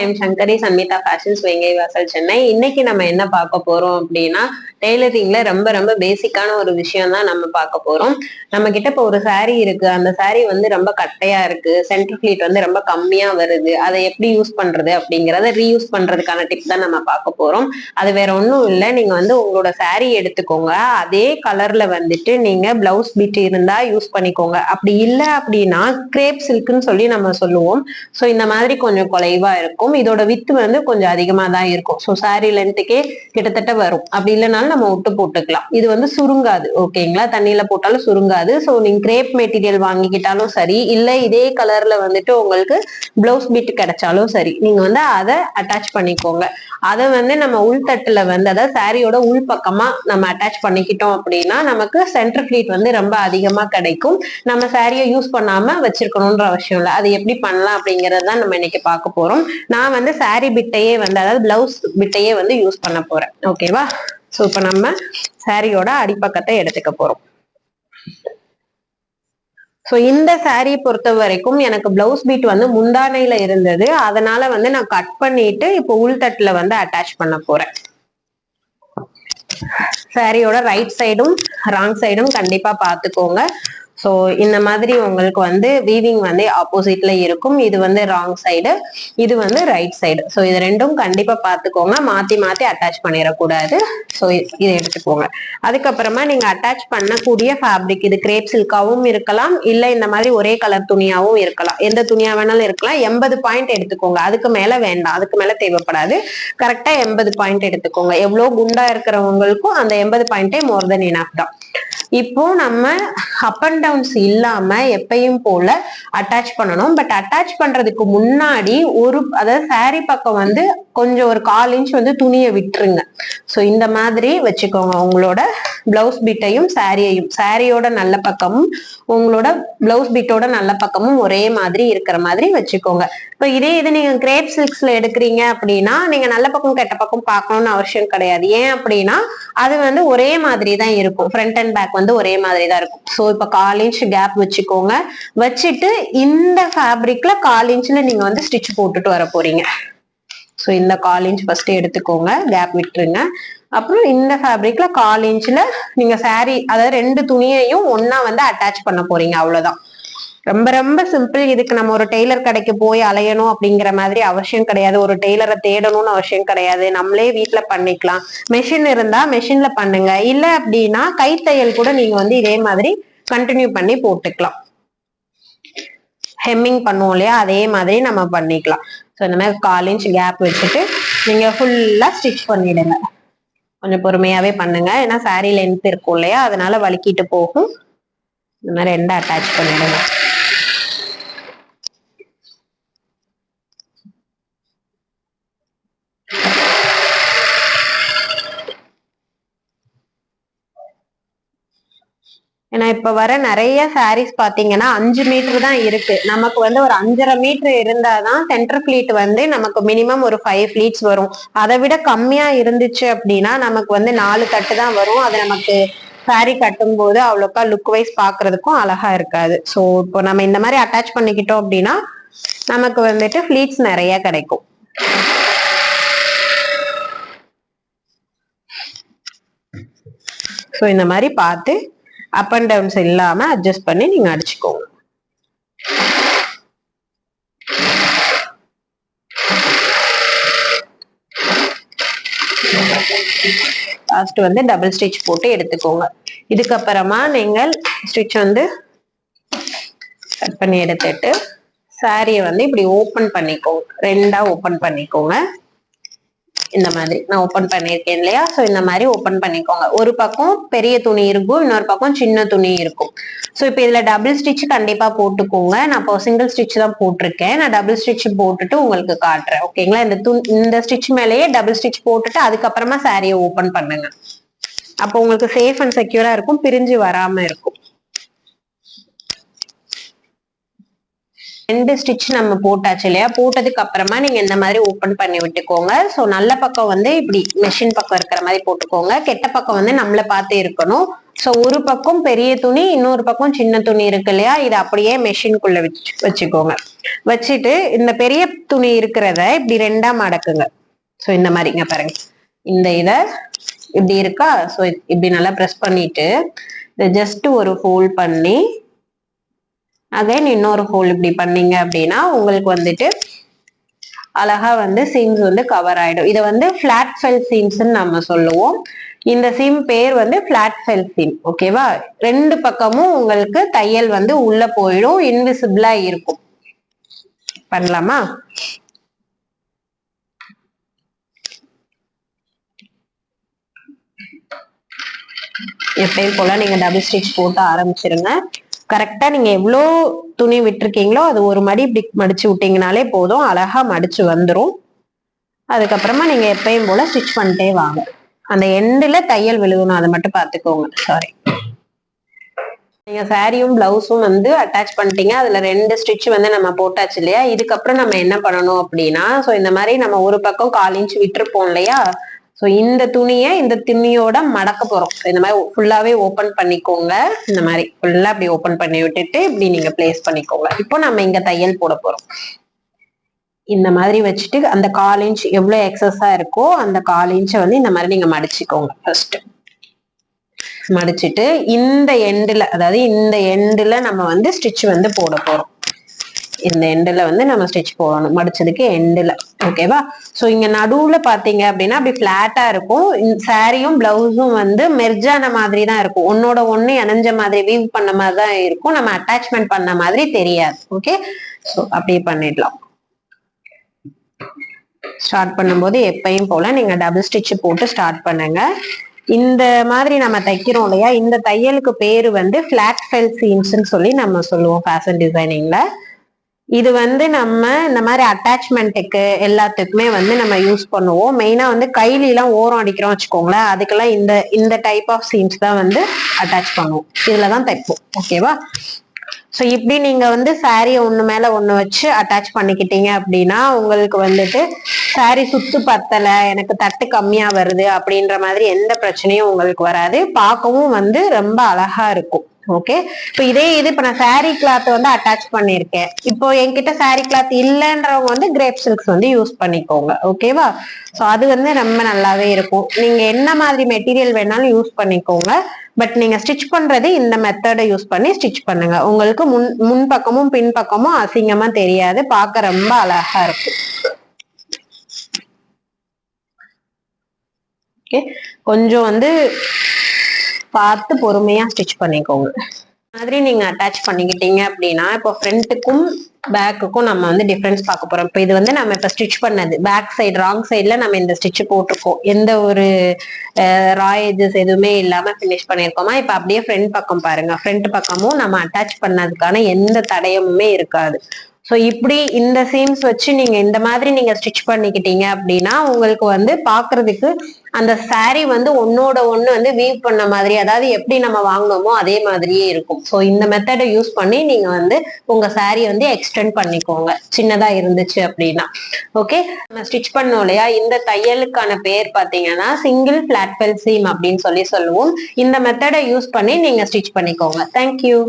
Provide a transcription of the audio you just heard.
M Sankari Samitha fashions Vengaivasal Chennai. இன்னைக்கு நம்ம என்ன பார்க்க போறோம் அப்படின்னா டெய்லரிங்ல ரொம்ப ரொம்ப பேசிக்கான ஒரு விஷயம் தான் நம்ம பார்க்க போறோம். நம்ம கிட்ட இப்போ ஒரு saree இருக்கு. அந்த saree வந்து ரொம்ப கட்டையா இருக்கு. சென்டர் ஃபிளீட் வந்து ரொம்ப கம்மியா வருது. அதை எப்படி யூஸ் பண்றது அப்படிங்கறத ரீயூஸ் பண்றதுக்கான டிப்ஸ் தான் நம்ம பார்க்க போறோம். அது வேற ஒன்றும் இல்லை. நீங்க வந்து உங்களோட saree எடுத்துக்கோங்க. அதே கலர்ல வந்துட்டு நீங்க பிளவுஸ் பிட் இருந்தா யூஸ் பண்ணிக்கோங்க. அப்படி இல்லை அப்படின்னா கிரேப் சில்க்னு சொல்லி நம்ம சொல்லுவோம். ஸோ இந்த மாதிரி கொஞ்சம் குறைவா இருக்கும். இதோட வித்து வந்து கொஞ்சம் அதிகமா தான் இருக்கும். ஸோ saree லென்த்துக்கே கிட்டத்தட்ட வரும். அப்படி இல்லைனாலும் நம்ம விட்டு போட்டுக்கலாம். இது வந்து சுருங்காது ஓகேங்களா? தண்ணியில போட்டாலும் சுருங்காது. ஸோ நீங்க கிரேப் மெட்டீரியல் வாங்கிக்கிட்டாலும் சரி இல்லை இதே கலர்ல வந்துட்டு உங்களுக்கு பிளவுஸ் பிட் கிடைச்சாலும் சரி நீங்க வந்து அதை அட்டாச் பண்ணிக்கோங்க. அதை வந்து நம்ம உள்தட்டுல வந்து அதாவது சாரியோட உள் பக்கமா நம்ம அட்டாச் பண்ணிக்கிட்டோம் அப்படின்னா நமக்கு சென்டர் ஃபிளீட் வந்து ரொம்ப அதிகமா கிடைக்கும். நம்ம சாரியை யூஸ் பண்ணாம வச்சிருக்கணும்ன்ற அவசியம் இல்லை. அது எப்படி பண்ணலாம் அப்படிங்கறது தான் நம்ம இன்னைக்கு பார்க்க போறோம். நான் வந்து சாரி பிட்டையே வந்து அதாவது பிளவுஸ் பிட்டையே வந்து யூஸ் பண்ண போறேன். ஓகேவா ஸோ இப்போ நம்ம சாரியோட அடிப்பக்கத்தை எடுத்துக்க போறோம். ஸோ இந்த சாரீ பொறுத்த வரைக்கும் எனக்கு பிளவுஸ் பீட் வந்து முந்தானையில இருந்தது. அதனால வந்து நான் கட் பண்ணிட்டு இப்போ உள்தட்டுல வந்து அட்டாச் பண்ண போறேன். சாரியோட ரைட் சைடும் ராங் சைடும் கண்டிப்பா பாத்துக்கோங்க ஸோ இந்த மாதிரி உங்களுக்கு வந்து வீவிங் வந்து ஆப்போசிட்ல இருக்கும். இது வந்து ராங் சைடு இது வந்து ரைட் சைடு ஸோ இது ரெண்டும் கண்டிப்பா பார்த்துக்கோங்க மாத்தி மாத்தி அட்டாச் பண்ணிடக்கூடாது. ஸோ இதை எடுத்துக்கோங்க. அதுக்கப்புறமா நீங்க அட்டாச் பண்ணக்கூடிய ஃபேப்ரிக் இது கிரேப் சில்காவும் இருக்கலாம். இல்ல இந்த மாதிரி ஒரே கலர் துணியாவும் இருக்கலாம். எந்த துணியா வேணாலும் இருக்கலாம். எண்பது பாயிண்ட் எடுத்துக்கோங்க. அதுக்கு மேல வேண்டாம். அதுக்கு மேல தேவைப்படாது. கரெக்டா எண்பது பாயிண்ட் எடுத்துக்கோங்க. எவ்வளவு குண்டா இருக்கிறவங்களுக்கும் அந்த எண்பது பாயிண்டே மோர் தென் இனஃப் தான். இப்போ நம்ம அப் அண்ட் டவுன்ஸ் இல்லாம எப்பயும் போல அட்டாச் பண்ணணும். பட் அட்டாச் பண்றதுக்கு முன்னாடி ஒரு அதாவது சாரி பக்கம் வந்து கொஞ்சம் ஒரு கால் இன்ச் வந்து துணியை விட்டுருங்க. ஸோ இந்த மாதிரி வச்சுக்கோங்க. உங்களோட பிளவுஸ் பிட்டையும் சாரியையும் சாரியோட நல்ல பக்கமும் உங்களோட பிளவுஸ் பிட்டோட நல்ல பக்கமும் ஒரே மாதிரி இருக்கிற மாதிரி வச்சுக்கோங்க. இப்போ இதே இது நீங்க கிரேப் சில்க்ஸ்ல எடுக்கிறீங்க அப்படின்னா நீங்க நல்ல பக்கம் கெட்ட பக்கம் பார்க்கணும்னு அவசியம் கிடையாது. ஏன் அப்படின்னா அது வந்து ஒரே மாதிரி தான் இருக்கும். ஃப்ரண்ட் அண்ட் பேக் வந்து ஒரே மாதிரி தான் இருக்கும். ஸோ இப்போ கால் இன்ச் கேப் வச்சுக்கோங்க. வச்சுட்டு இந்த ஃபேப்ரிக்ல கால் இன்ச்ல நீங்க வந்து ஸ்டிச் போட்டுட்டு வர போறீங்க. ஸோ இந்த கால் இன்ச் ஃபர்ஸ்ட் எடுத்துக்கோங்க. கேப் விட்டுருங்க. அப்புறம் இந்த ஃபேப்ரிக்ல கால் இன்ச்ல நீங்க சாரி அதாவது ரெண்டு துணியையும் ஒன்னா வந்து அட்டாச் பண்ண போறீங்க. அவ்வளவுதான். ரொம்ப ரொம்ப சிம்பிள் இதுக்கு நம்ம ஒரு டெய்லர் கடைக்கு போய் அலையணும் அப்படிங்கிற மாதிரி அவசியம் கிடையாது. ஒரு டெய்லரை தேடணும்னு அவசியம் கிடையாது. நம்மளே வீட்டில் பண்ணிக்கலாம். மெஷின் இருந்தா மெஷின்ல பண்ணுங்க. இல்ல அப்படின்னா கைத்தையல் கூட நீங்க வந்து இதே மாதிரி கண்டினியூ பண்ணி போட்டுக்கலாம். ஹெம்மிங் பண்ணுவோம் இல்லையா? அதே மாதிரி நம்ம பண்ணிக்கலாம். ஸோ இந்த மாதிரி கால் இன்ச் கேப் வச்சுட்டு நீங்க ஃபுல்லா ஸ்டிச் பண்ணிடுங்க. கொஞ்சம் பொறுமையாவே பண்ணுங்க. ஏன்னா சாரீ லென்த் இருக்கும் இல்லையா? அதனால வலிக்கிட்டு போகும். இந்த மாதிரி ரெண்டா அட்டாச் பண்ணிடுங்க. ஏன்னா இப்ப வர நிறைய சாரீஸ் பாத்தீங்கன்னா அஞ்சு மீட்டர் தான் இருக்கு. நமக்கு வந்து ஒரு அஞ்சரை மீட்டர் இருந்தாதான் சென்டர் ஃபிளீட் வந்து நமக்கு மினிமம் ஒரு ஃபைவ் ஃபிளீட்ஸ் வரும். அதை விட கம்மியா இருந்துச்சு அப்படின்னா நமக்கு வந்து நாலு தட்டு தான் வரும். அது நமக்கு சாரி கட்டும்போது அவ்வளோக்கா லுக் வைஸ் பாக்குறதுக்கும் அழகா இருக்காது. ஸோ இப்போ நம்ம இந்த மாதிரி அட்டாச் பண்ணிக்கிட்டோம் அப்படின்னா நமக்கு வந்துட்டு ஃபிளீட்ஸ் நிறைய கிடைக்கும். ஸோ இந்த மாதிரி பார்த்து அப் அண்ட் டவுன்ஸ் இல்லாம அட்ஜஸ்ட் பண்ணி நீங்க அடிச்சுக்கோங்க. லாஸ்ட் வந்து டபுள் ஸ்டிச் போட்டு எடுத்துக்கோங்க. இதுக்கப்புறமா நீங்கள் ஸ்டிச் வந்து கட் பண்ணி எடுத்துட்டு சாரியை வந்து இப்படி ஓப்பன் பண்ணிக்கோங்க. ரெண்டா ஓப்பன் பண்ணிக்கோங்க. இந்த மாதிரி நான் ஓப்பன் பண்ணியிருக்கேன் இல்லையா? ஸோ இந்த மாதிரி ஓப்பன் பண்ணிக்கோங்க. ஒரு பக்கம் பெரிய துணி இருக்கும் இன்னொரு பக்கம் சின்ன துணி இருக்கும். ஸோ இப்போ இதில் டபுள் ஸ்டிச் கண்டிப்பாக போட்டுக்கோங்க. நான் இப்போ சிங்கிள் ஸ்டிச் தான் போட்டிருக்கேன். நான் டபுள் ஸ்டிச் போட்டுட்டு உங்களுக்கு காட்டுறேன். ஓகேங்களா இந்த துணி இந்த ஸ்டிச் மேலேயே டபுள் ஸ்டிச் போட்டுட்டு அதுக்கப்புறமா சாரியை ஓப்பன் பண்ணுங்க. அப்போ உங்களுக்கு சேஃப் அண்ட் செக்யூரா இருக்கும். பிரிஞ்சு வராம இருக்கும். ரெண்டு ஸ்டிச் நம்ம போட்டாச்சு இல்லையா? போட்டதுக்கு அப்புறமா நீங்க இந்த மாதிரி ஓபன் பண்ணி விட்டுக்கோங்க. ஸோ நல்ல பக்கம் வந்து இப்படி மெஷின் பக்கம் இருக்கிற மாதிரி போட்டுக்கோங்க. கெட்ட பக்கம் வந்து நம்மள பார்த்து இருக்கணும். ஸோ ஒரு பக்கம் பெரிய துணி இன்னொரு பக்கம் சின்ன துணி இருக்கு இல்லையா? இதை அப்படியே மெஷின்குள்ள வச்சு வச்சுக்கோங்க. வச்சுட்டு இந்த பெரிய துணி இருக்கிறத இப்படி ரெண்டா மடக்குங்க. ஸோ இந்த மாதிரிங்க பாருங்க. இந்த இதை இப்படி இருக்கா? ஸோ இப்படி நல்லா ப்ரெஸ் பண்ணிட்டு இதை ஜஸ்ட் ஒரு ஃபோல்ட் பண்ணி அகைன் இன்னொரு ஹோல் இப்படி பண்ணீங்க அப்படின்னா உங்களுக்கு வந்துட்டு அழகா வந்து சீம்ஸ் வந்து கவர் ஆயிடும். இதை வந்து பிளாட் ஃபெல் சீம்ஸ்ன்னு நம்ம சொல்லுவோம். இந்த சீம் பேர் வந்து பிளாட் ஃபெல் சீம் ஓகேவா ரெண்டு பக்கமும் உங்களுக்கு தையல் வந்து உள்ள போயிடும் இன்விசிபிளா இருக்கும். பண்ணலாமா? எப்பயும் போல நீங்க டபுள் ஸ்டிச் போட்டு ஆரம்பிச்சிருங்க. கரெக்டா நீங்க எவ்வளோ துணி விட்டுருக்கீங்களோ அது ஒரு மடி இப்படி மடிச்சு விட்டீங்கனாலே போதும். அழகா மடிச்சு வந்துடும் அதுக்கப்புறமா நீங்க எப்பயும் போல ஸ்டிச் பண்ணிட்டே வாங்க. அந்த எண்டுல தையல் விழுகணும் அதை மட்டும் பார்த்துக்கோங்க. சாரி நீங்க சாரியும் பிளவுஸும் வந்து அட்டாச் பண்ணிட்டீங்க. அதுல ரெண்டு ஸ்டிச் வந்து நம்ம போட்டாச்சு இல்லையா? இதுக்கப்புறம் நம்ம என்ன பண்ணணும் அப்படின்னா ஸோ இந்த மாதிரி நம்ம ஒரு பக்கம் கால் இன்ச் விட்டுருப்போம் இல்லையா? ஸோ இந்த துணியை இந்த துணியோட மடக்க போறோம். இந்த மாதிரி ஃபுல்லாவே ஓப்பன் பண்ணிக்கோங்க. இந்த மாதிரி ஃபுல்லா அப்படி ஓப்பன் பண்ணி விட்டுட்டு இப்படி நீங்க பிளேஸ் பண்ணிக்கோங்க. இப்போ நம்ம இங்க தையல் போட போறோம். இந்த மாதிரி வச்சுட்டு அந்த கால் இன்ச் எவ்வளவு எக்ஸஸா இருக்கோ அந்த கால் இன்ச்சை வந்து இந்த மாதிரி நீங்க மடிச்சுக்கோங்க ஃபர்ஸ்ட் மடிச்சுட்டு இந்த எண்டில் அதாவது இந்த எண்டில் நம்ம வந்து ஸ்டிச் வந்து போட போறோம். இந்த எண்டில் வந்து நம்ம ஸ்டிச் போடணும். மடிச்சதுக்கு எண்டில். ஓகேவா ஸோ இங்கே நடுவில் பார்த்தீங்க அப்படின்னா அப்படி ஃப்ளாட்டாக இருக்கும். சாரியும் பிளவுஸும் வந்து மெர்ஜான மாதிரி தான் இருக்கும். ஒன்னோட ஒன்று இணைஞ்ச மாதிரி வீவ் பண்ண மாதிரி தான் இருக்கும். நம்ம அட்டாச்மெண்ட் பண்ண மாதிரி தெரியாது. ஓகே ஸோ அப்படியே பண்ணிடலாம். ஸ்டார்ட் பண்ணும்போது எப்பயும் போல நீங்க டபுள் ஸ்டிச் போட்டு ஸ்டார்ட் பண்ணுங்க. இந்த மாதிரி நம்ம தைக்கிறோம் இல்லையா? இந்த தையலுக்கு பேரு வந்து பிளாட் ஃபெல் சீம்ஸ்ன்னு சொல்லி நம்ம சொல்லுவோம் ஃபேஷன் டிசைனிங்ல இது வந்து நம்ம இந்த மாதிரி அட்டாச்மெண்ட்டுக்கு எல்லாத்துக்குமே வந்து நம்ம யூஸ் பண்ணுவோம். மெயினா வந்து கையிலாம் ஓரம் அடிக்கிறோம் வச்சுக்கோங்களேன். அதுக்கெல்லாம் இந்த இந்த டைப் ஆஃப் சீம்ஸ் தான் வந்து அட்டாச் பண்ணுவோம். இதுல தான் தைப்போம் ஓகேவா ஸோ இப்படி நீங்க வந்து சாரியை ஒண்ணு மேல ஒண்ணு வச்சு அட்டாச் பண்ணிக்கிட்டீங்க அப்படின்னா உங்களுக்கு வந்துட்டு சாரி சுத்து பத்தல எனக்கு தட்டு கம்மியா வருது அப்படின்ற மாதிரி எந்த பிரச்சனையும் உங்களுக்கு வராது. பார்க்கவும் வந்து ரொம்ப அழகா இருக்கும். ஓகே இப்போ இதே இது இப்போ நான் சாரி கிளாத் வந்து அட்டாச் பண்ணியிருக்கேன். இப்போ என்கிட்ட சாரி கிளாத் இல்லைன்றவங்க வந்து கிரேப் சில்க்ஸ் வந்து யூஸ் பண்ணிக்கோங்க. ஓகேவா ஸோ அது வந்து ரொம்ப நல்லாவே இருக்கும். நீங்க என்ன மாதிரி மெட்டீரியல் வேணாலும் யூஸ் பண்ணிக்கோங்க. பட் நீங்க ஸ்டிச் பண்றது இந்த மெத்தடை யூஸ் பண்ணி ஸ்டிச் பண்ணுங்க. உங்களுக்கு முன் முன் பக்கமும் பின் பக்கமும் அசிங்கமா தெரியாது. பார்க்க ரொம்ப அழகா இருக்கும் ஓகே கொஞ்சம் வந்து பார்த்து பொறுமையா ஸ்டிச் பண்ணிக்கோங்க. மாதிரி நீங்க அட்டாச் பண்ணிக்கிட்டீங்க அப்படின்னா இப்போ ஃப்ரண்ட்டுக்கும் பேக்குக்கும் நம்ம வந்து டிஃப்ரென்ஸ் பார்க்க போறோம். இப்போ இது வந்து நம்ம இப்போ ஸ்டிச் பண்ணது. பேக் சைடு ராங் சைட்ல நம்ம இந்த ஸ்டிச் போட்டிருக்கோம். எந்த ஒரு ராயேஜஸ் எதுவுமே இல்லாம ஃபினிஷ் பண்ணியிருக்கோமா? இப்போ அப்படியே ஃப்ரண்ட் பக்கம் பாருங்க. ஃப்ரண்ட் பக்கமும் நம்ம அட்டாச் பண்ணதுக்கான எந்த தடயமுமே இருக்காது. ஸோ இப்படி இந்த சீம்ஸ் வச்சு நீங்க இந்த மாதிரி நீங்க ஸ்டிச் பண்ணிக்கிட்டீங்க அப்படின்னா உங்களுக்கு வந்து பாக்குறதுக்கு அந்த சாரி வந்து ஒன்னோட ஒண்ணு வந்து வீவ் பண்ண மாதிரி அதாவது எப்படி நம்ம வாங்கினோமோ அதே மாதிரியே இருக்கும். ஸோ இந்த மெத்தடை யூஸ் பண்ணி நீங்க வந்து உங்க சாரி வந்து எக்ஸ்டெண்ட் பண்ணிக்கோங்க. சின்னதா இருந்துச்சு அப்படின்னா. ஓகே நம்ம ஸ்டிச் பண்ணோம் இல்லையா? இந்த தையலுக்கான பேர் பாத்தீங்கன்னா சிங்கிள் பிளாட்பெல் சீம் அப்படின்னு சொல்லி சொல்லுவோம். இந்த மெத்தடை யூஸ் பண்ணி நீங்க ஸ்டிச் பண்ணிக்கோங்க. தேங்க்யூ